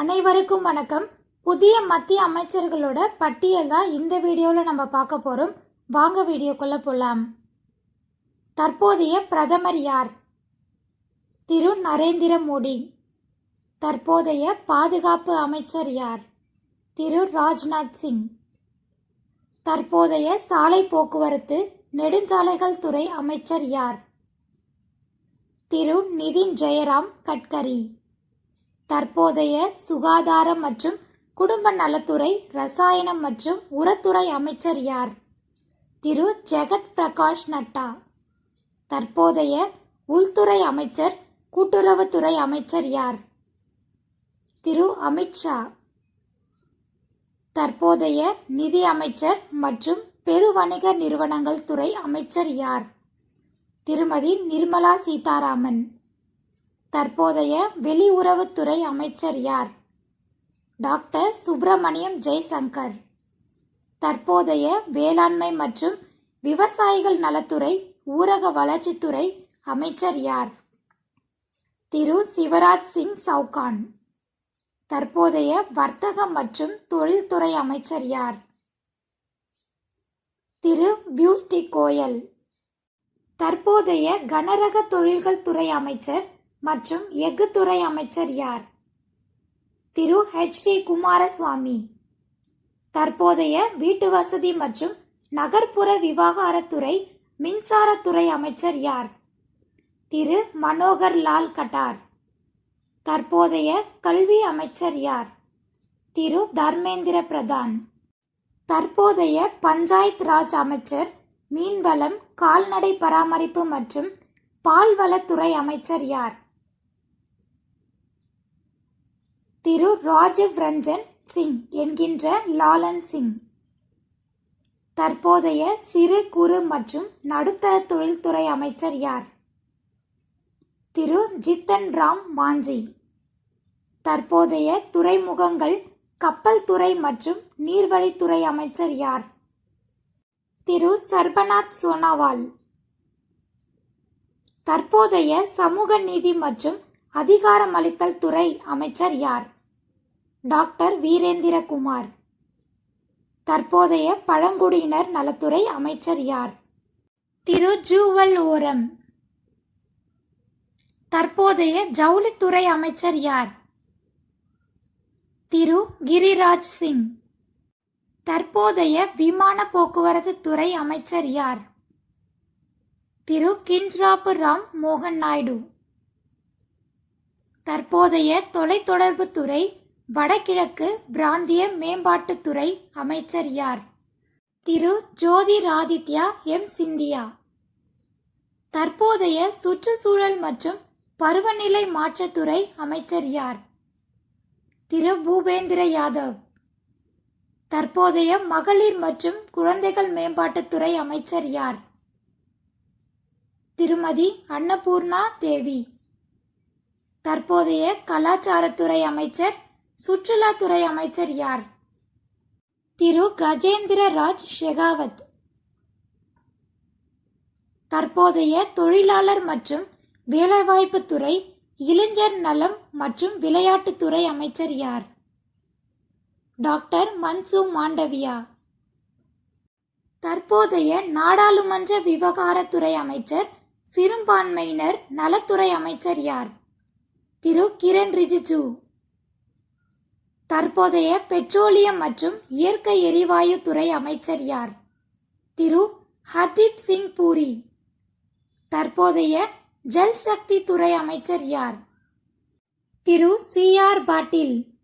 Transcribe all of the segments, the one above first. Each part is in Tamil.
அனைவருக்கும் வணக்கம். புதிய மத்திய அமைச்சர்களோட பட்டியல் தான் இந்த வீடியோவில் நம்ம பார்க்க போகிறோம் வாங்க வீடியோக்குள்ளே போகலாம் தற்போதைய பிரதமர் யார்? திரு நரேந்திர மோடி. தற்போதைய பாதுகாப்பு அமைச்சர் யார்? திரு ராஜ்நாத் சிங். தற்போதைய சாலை போக்குவரத்து நெடுஞ்சாலைகள் துறை அமைச்சர் யார்? திரு நிதின் ஜெயராம் கட்கரி. தற்போதைய சுகாதாரம் மற்றும் குடும்ப நலத்துறை ரசாயனம் மற்றும் உரத்துறை அமைச்சர் யார்? திரு. ஜெகத் பிரகாஷ் நட்டா. தற்போதைய உள்துறை அமைச்சர் கூட்டுறவுத்துறை அமைச்சர் யார்? திரு. அமித்ஷா தற்போதைய நிதி அமைச்சர் மற்றும் பெருவணிக நிறுவனங்கள் துறை அமைச்சர் யார்? திருமதி நிர்மலா சீதாராமன். தற்போதைய வெளியுறவுத்துறை அமைச்சர் யார்? டாக்டர் சுப்பிரமணியம் ஜெய்சங்கர். தற்போதைய வேளாண்மை மற்றும் விவசாயிகள் நலத்துறை ஊரக வளர்ச்சித்துறை அமைச்சர் யார்? திரு சிவராஜ் சிங் சவுகான். தற்போதைய வர்த்தகம் மற்றும் தொழில்துறை அமைச்சர் யார்? திரு பியூஸ்டி கோயல். தற்போதைய கனரக தொழில்கள் துறை அமைச்சர் மற்றும் எஃகு துறை அமைச்சர் யார்? திரு. H D. குமாரசுவாமி. தற்போதைய வீட்டு வசதி மற்றும் நகர்ப்புற விவகாரத்துறை மின்சாரத்துறை அமைச்சர் யார்? திரு. மனோகர் லால் கட்டார். தற்போதைய கல்வி அமைச்சர் யார்? திரு. தர்மேந்திர பிரதான். தற்போதைய பஞ்சாயத் ராஜ் அமைச்சர் மீன்வளம் கால்நடை பராமரிப்பு மற்றும் பால்வளத்துறை அமைச்சர் யார்? திரு ராஜீவ் ரஞ்சன் சிங் என்கின்ற லாலன் சிங். தற்போதைய சிறு குறு மற்றும் நடுத்தர தொழில்துறை அமைச்சர் யார்? திரு ஜித்தன் ராம் மாஞ்சி. தற்போதைய துறைமுகங்கள் கப்பல் துறை மற்றும் நீர்வழித்துறை அமைச்சர் யார்? திரு சர்பநாத் சோனாவால். தற்போதைய சமூக நீதி மற்றும் அதிகாரமளித்தல் துறை அமைச்சர் யார்? டாக்டர் வீரேந்திரகுமார். தற்போதைய பழங்குடியினர் நலத்துறை அமைச்சர் யார்? திரு ஜூவல் ஓரம் தற்போதைய ஜவுளித்துறை அமைச்சர் யார்? திரு கிரிராஜ் சிங். தற்போதைய விமான போக்குவரத்து துறை அமைச்சர் யார்? திரு கின்ஜ்ராபு ராம் மோகன் நாயுடு. தற்போதைய தொலைத்தொடர்புத்துறை வடகிழக்கு பிராந்திய மேம்பாட்டுத்துறை அமைச்சர் யார்? திரு. ஜோதிராதித்யா எம். சிந்தியா. தற்போதைய சுற்றுச்சூழல் மற்றும் பருவநிலை மாற்றத்துறை அமைச்சர் யார்? திரு. பூபேந்திர யாதவ். தற்போதைய மகளிர் மற்றும் குழந்தைகள் மேம்பாட்டுத்துறை அமைச்சர் யார்? திருமதி அன்னபூர்ணா தேவி. தற்போதைய கலாச்சாரத்துறை அமைச்சர் சுற்றுலாத்துறை அமைச்சர் யார்? திரு. கஜேந்திர ராஜ் ஷெகாவத். தற்போதைய தொழிலாளர் மற்றும் வேலைவாய்ப்புத்துறை இளைஞர் நலம் மற்றும் விளையாட்டுத்துறை அமைச்சர் யார்? டாக்டர் மன்சு மாண்டவியா. தற்போதைய நாடாளுமன்ற விவகாரத்துறை அமைச்சர் சிறுபான்மையினர் நலத்துறை அமைச்சர் யார்? திரு. கிரண் ரிஜிஜு. தற்போதைய பெட்ரோலியம் மற்றும் இயற்கை எரிவாயு துறை அமைச்சர் யார்? திரு. ஹர்தீப் சிங் பூரி. தற்போதைய ஜல் சக்தி துறை அமைச்சர் யார்? திரு. சி. ஆர். பாட்டில்.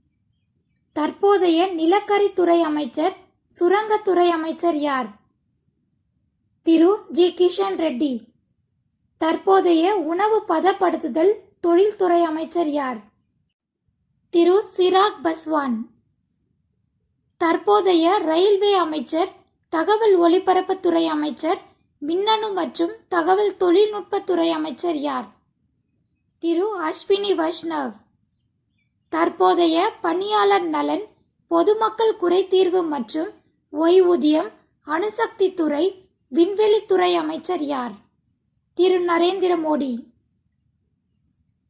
தற்போதைய நிலக்கரித்துறை அமைச்சர் சுரங்கத்துறை அமைச்சர் யார்? திரு. ஜி. கிஷன் ரெட்டி. தற்போதைய உணவு பதப்படுத்துதல் தொழில்துறை அமைச்சர் யார்? திரு சிராக் பஸ்வான். தற்போதைய ரயில்வே அமைச்சர் தகவல் ஒலிபரப்புத்துறை அமைச்சர் மின்னணு மற்றும் தகவல் தொழில்நுட்பத்துறை அமைச்சர் யார்? திரு அஸ்வினி வைஷ்ணவ். தற்போதைய பணியாளர் நலன் பொதுமக்கள் குறைதீர்வு மற்றும் ஓய்வூதியம் அணுசக்தி துறை விண்வெளித்துறை அமைச்சர் யார்? திரு நரேந்திர மோடி.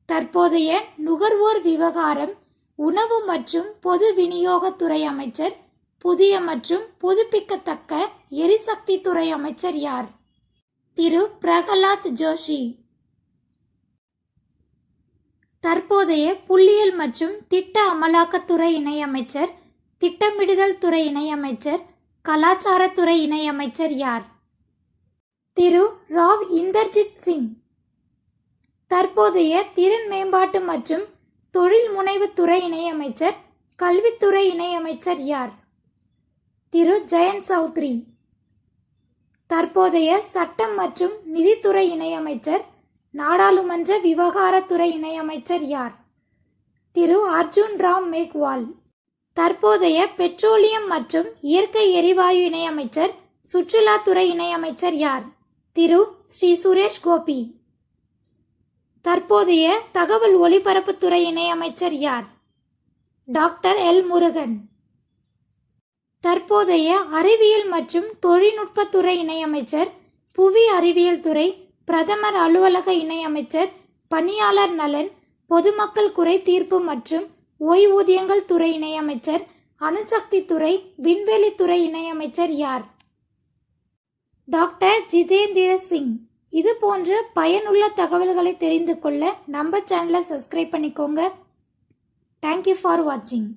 தற்போதைய நுகர்வோர் விவகாரம் உணவு மற்றும் பொது விநியோகத்துறை அமைச்சர் புதிய மற்றும் புதுப்பிக்கத்தக்க எரிசக்தி துறை அமைச்சர் யார்? திரு. பிரகலாத் ஜோஷி. தற்போதைய புள்ளியியல் மற்றும் திட்ட அமலாக்கத்துறை இணையமைச்சர் திட்டமிடுதல் துறை இணையமைச்சர் கலாச்சாரத்துறை இணையமைச்சர் யார்? திரு. ராவ் இந்தர்ஜித் சிங். தற்போதைய திறன் மேம்பாட்டு மற்றும் தொழில் முனைவுத்துறை இணையமைச்சர் கல்வித்துறை இணையமைச்சர் யார்? திரு. ஜெயந்த் சௌத்ரி. தற்போதைய சட்டம் மற்றும் நிதித்துறை இணையமைச்சர் நாடாளுமன்ற விவகாரத்துறை இணையமைச்சர் யார்? திரு. அர்ஜுன் ராம் மேக்வால். தற்போதைய பெட்ரோலியம் மற்றும் இயற்கை எரிவாயு இணையமைச்சர் சுற்றுலாத்துறை இணையமைச்சர் யார்? திரு. ஸ்ரீ சுரேஷ் கோபி. தற்போதைய தகவல் ஒலிபரப்புத்துறை இணையமைச்சர் யார்? Doctor L. முருகன். தற்போதைய அறிவியல் மற்றும் தொழில்நுட்பத்துறை இணையமைச்சர் புவி அறிவியல் துறை பிரதமர் அலுவலக இணையமைச்சர் பணியாளர் நலன் பொதுமக்கள் குறை தீர்ப்பு மற்றும் ஓய்வூதியங்கள் துறை இணையமைச்சர் அணுசக்தி துறை விண்வெளித்துறை இணையமைச்சர் யார்? டாக்டர் ஜிதேந்திர சிங். இது போன்ற பயனுள்ள தகவல்களை தெரிந்து கொள்ள நம்ம சேனலை சப்ஸ்கிரைப் பண்ணிக்கோங்க. தேங்க்யூ ஃபார் வாட்சிங்